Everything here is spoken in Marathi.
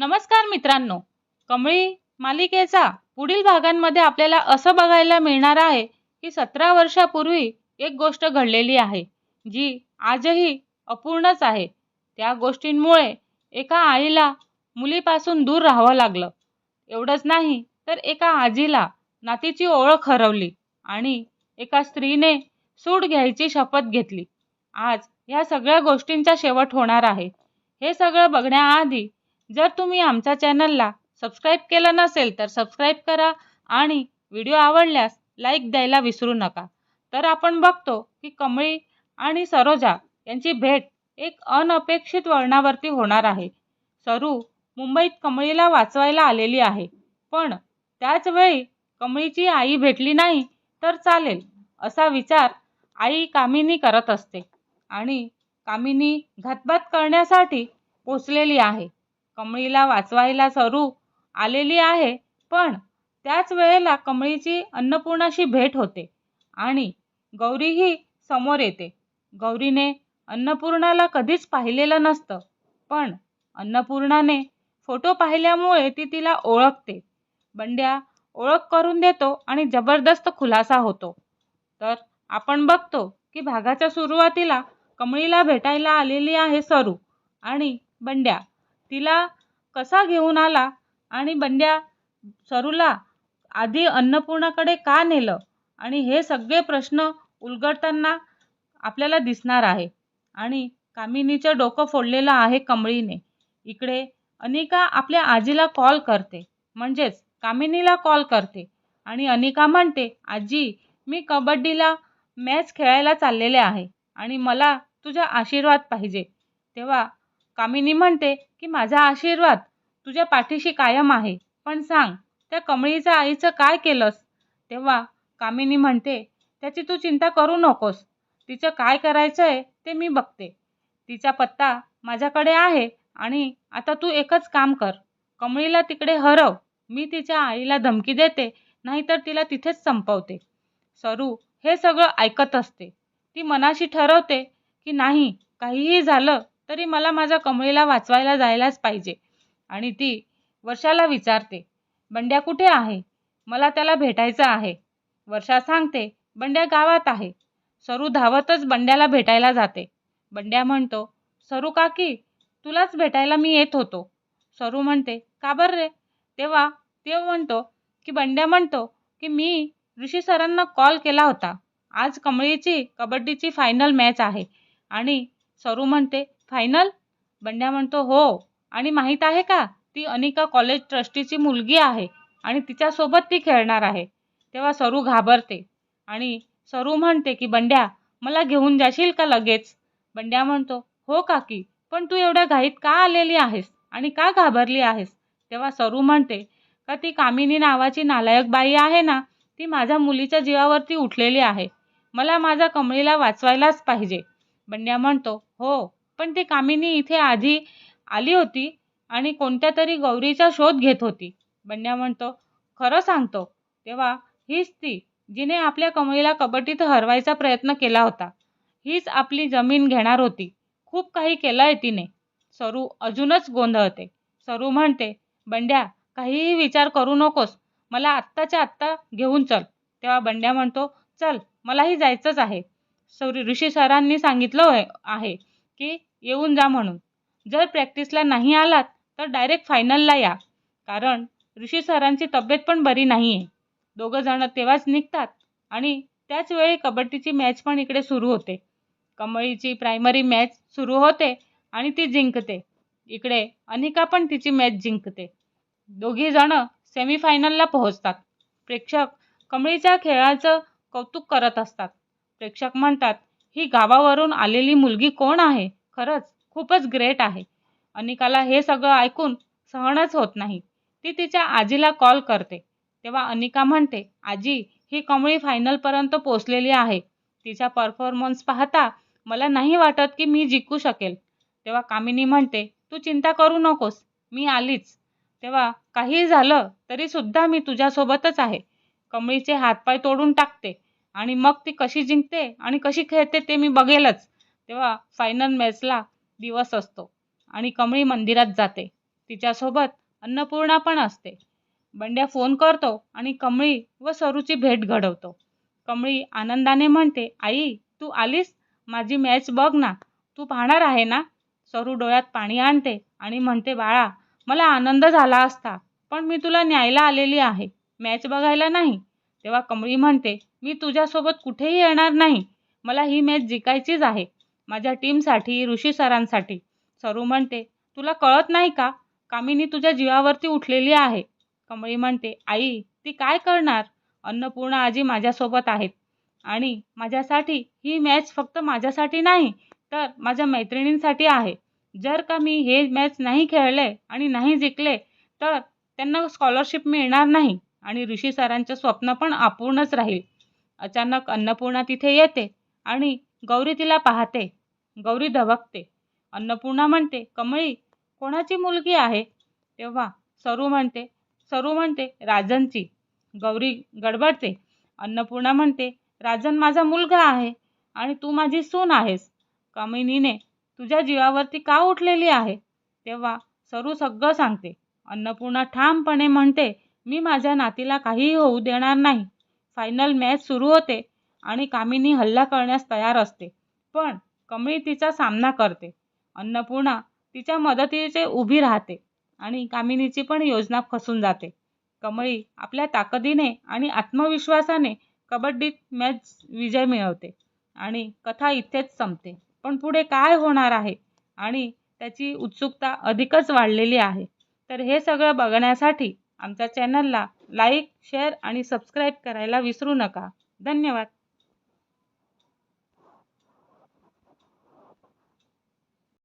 नमस्कार मित्रांनो. कमळी मालिकेचा पुढील भागांमध्ये आपल्याला असं बघायला मिळणार आहे की सतरा वर्षापूर्वी एक गोष्ट घडलेली आहे जी आजही अपूर्णच आहे. त्या गोष्टींमुळे एका आईला मुलीपासून दूर राहावं लागलं. एवढंच नाही तर एका आजीला नातीची ओळख हरवली आणि एका स्त्रीने सूड घ्यायची शपथ घेतली. आज ह्या सगळ्या गोष्टींचा शेवट होणार आहे. हे सगळं बघण्याआधी जर तुम्ही आमच्या चॅनलला सबस्क्राईब केलं नसेल तर सबस्क्राईब करा आणि व्हिडिओ आवडल्यास लाईक द्यायला विसरू नका. तर आपण बघतो की कमळी आणि सरोजा यांची भेट एक अनपेक्षित वळणावरती होणार आहे. सरू मुंबईत कमळीला वाचवायला आलेली आहे. पण त्याचवेळी कमळीची आई भेटली नाही तर चालेल असा विचार आई कामिनी करत असते आणि कामिनी घातपात करण्यासाठी पोचलेली आहे. कमळीला वाचवायला सरू आलेली आहे. पण त्याच वेळेला कमळीची अन्नपूर्णाशी भेट होते आणि गौरीही समोर येते. गौरीने अन्नपूर्णाला कधीच पाहिलेलं नसतं पण अन्नपूर्णाने फोटो पाहिल्यामुळे ती तिला ओळखते. बंड्या ओळख करून देतो आणि जबरदस्त खुलासा होतो. तर आपण बघतो की भागाच्या सुरुवातीला कमळीला भेटायला आलेली आहे सरू आणि बंड्या तिला कसा घेऊन आला आणि बंड्या सरूला आधी अन्नपूर्णाकडे का नेलं? आणि हे सगळे प्रश्न उलगडताना आपल्याला दिसणार आहे. आणि कामिनीचं डोकं फोडलेलं आहे कमळीने. इकडे अनिका आपल्या आजीला कॉल करते. म्हणजेच कामिनीला कॉल करते. आणि अनिका म्हणते आजी मी कबड्डीला मॅच खेळायला चाललेले आहे आणि मला तुझा आशीर्वाद पाहिजे. तेव्हा कामिनी म्हणते की माझा आशीर्वाद तुझ्या पाठीशी कायम आहे. पण सांग त्या कमळीच्या आईचं काय केलंस? तेव्हा कामिनी म्हणते त्याची तू चिंता करू नकोस. तिचं काय करायचं आहे ते मी बघते. तिचा पत्ता माझ्याकडे आहे आणि आता तू एकच काम कर. कमळीला तिकडे हरव. मी तिच्या आईला धमकी देते नाहीतर तिला तिथेच संपवते. सरू हे सगळं ऐकत असते. ती मनाशी ठरवते की नाही काहीही झालं तरी मला माझ्या कमळीला वाचवायला जायलाच पाहिजे. आणि ती वर्षाला विचारते बंड्या कुठे आहे? मला त्याला भेटायचं आहे. वर्षा सांगते बंड्या गावात आहे. सरू धावतच बंड्याला भेटायला जाते. बंड्या म्हणतो सरू काकी तुलाच भेटायला मी येत होतो. सरू म्हणते का बरं रे? तेव्हा ते म्हणतो की बंड्या म्हणतो की मी ऋषी सरांना कॉल केला होता. आज कमळीची कबड्डीची फायनल मॅच आहे. आणि सरू म्हणते फायनल बंड्या म्हणतो हो. आणि माहीत आहे का ती अनिका कॉलेज ट्रस्टीची मुलगी आहे आणि तिच्यासोबत ती खेळणार आहे. तेव्हा सरू घाबरते आणि सरू म्हणते की बंड्या मला घेऊन जाशील का लगेच? बंड्या म्हणतो हो काकी पण तू एवढ्या घाईत का आलेली आहेस आणि का घाबरली आहेस? तेव्हा सरू म्हणते का ती कामिनी नावाची नालायक बाई आहे ना ती माझ्या मुलीच्या जीवावरती उठलेली आहे. मला माझ्या कमळीला वाचवायलाच पाहिजे. बंड्या म्हणतो हो. पण ती कामिनी इथे आधी आली होती आणि कोणत्या तरी गौरीचा शोध घेत होती. बंड्या म्हणतो खरं सांगतो तेव्हा हीच ती जिने आपल्या कमळीला कबड्डीत हरवायचा प्रयत्न केला होता. हीच आपली जमीन घेणार होती. खूप काही केलं आहे तिने. सरू अजूनच गोंधळते. सरू म्हणते बंड्या काहीही विचार करू नकोस. मला आत्ताच्या आत्ता घेऊन चल. तेव्हा बंड्या म्हणतो चल मलाही जायचंच आहे. सौरी ऋषी सरांनी सांगितलं आहे की येऊन जा म्हणून. जर प्रॅक्टिसला नाही आलात तर डायरेक्ट फायनलला या. कारण ऋषी सरांची तब्येत पण बरी नाही आहे दोघंजणं तेव्हाच निघतात आणि त्याच वेळी कबड्डीची मॅच पण इकडे सुरू होते. कमळीची प्रायमरी मॅच सुरू होते आणि ती जिंकते. इकडे अनिका पण तिची मॅच जिंकते. दोघीजणं सेमीफायनलला पोहोचतात. प्रेक्षक कमळीच्या खेळाचं कौतुक करत असतात. प्रेक्षक म्हणतात ही गावावरून आलेली मुलगी कोण आहे? खरंच खूपच ग्रेट आहे. अनिकाला हे सगळं ऐकून सहनच होत नाही. ती तिच्या आजीला कॉल करते. तेव्हा अनिका म्हणते आजी ही कमळी फायनलपर्यंत पोचलेली आहे. तिचा परफॉर्मन्स पाहता मला नाही वाटत की मी जिंकू शकेल. तेव्हा कामिनी म्हणते तू चिंता करू नकोस मी आलीच. तेव्हा काही झालं तरीसुद्धा मी तुझ्यासोबतच आहे. कमळीचे हातपाय तोडून टाकते आणि मग ती कशी जिंकते आणि कशी खेळते ते मी बघेलच. तेव्हा फायनल मॅचला दिवस असतो आणि कमळी मंदिरात जाते. तिच्यासोबत अन्नपूर्णा पण असते. बंड्या फोन करतो आणि कमळी व सरूची भेट घडवतो. कमळी आनंदाने म्हणते आई तू आलीस? माझी मॅच बघ ना. तू पाहणार आहे ना? सरू डोळ्यात पाणी आणते आणि म्हणते बाळा मला आनंद झाला असता पण मी तुला न्यायला आलेली आहे. मॅच बघायला नाही. तेव्हा कमळी म्हणते मी तुझ्यासोबत कुठेही येणार नाही. मला ही मॅच जिंकायचीच आहे. माझ्या टीमसाठी ऋषी सरांसाठी. सरू म्हणते तुला कळत नाही का? कामिनी तुझ्या जीवावरती उठलेली आहे. कमळी म्हणते आई ती काय करणार? अन्नपूर्णा आजी माझ्यासोबत आहेत. आणि माझ्यासाठी ही मॅच फक्त माझ्यासाठी नाही तर माझ्या मैत्रिणींसाठी आहे. जर का मी हे मॅच नाही खेळले आणि नाही जिंकले तर त्यांना स्कॉलरशिप मिळणार नाही आणि ऋषी सरांचं स्वप्न पण अपूर्णच राहील. अचानक अन्नपूर्णा तिथे येते आणि गौरी तिला पाहते. गौरी धबकते अन्नपूर्णा म्हणते कमळी कोणाची मुलगी आहे? तेव्हा सरू म्हणते सरू म्हणते राजनची. गौरी गडबडते. अन्नपूर्णा म्हणते राजन माझा मुलगा आहे आणि तू माझी सून आहेस. कामिनीने तुझ्या जीवावरती का उठलेली आहे? तेव्हा सरू सगळं सांगते. अन्नपूर्णा ठामपणे म्हणते मी माझ्या नातीला काहीही होऊ देणार नाही. फायनल मॅच सुरू होते आणि कामिनी हल्ला करण्यास तयार असते. पण कमळी तिचा सामना करते. अन्नपूर्णा तिच्या मदतीचे उभी राहते आणि कामिनीची पण योजना फसून जाते. कमळी आपल्या ताकदीने आणि आत्मविश्वासाने कबड्डीत मॅच विजय मिळवते आणि कथा इथेच संपते. पण पुढे काय होणार आहे आणि त्याची उत्सुकता अधिकच वाढलेली आहे. तर हे सगळं बघण्यासाठी आमच्या चॅनलला लाईक शेअर आणि सबस्क्राईब करायला विसरू नका. धन्यवाद.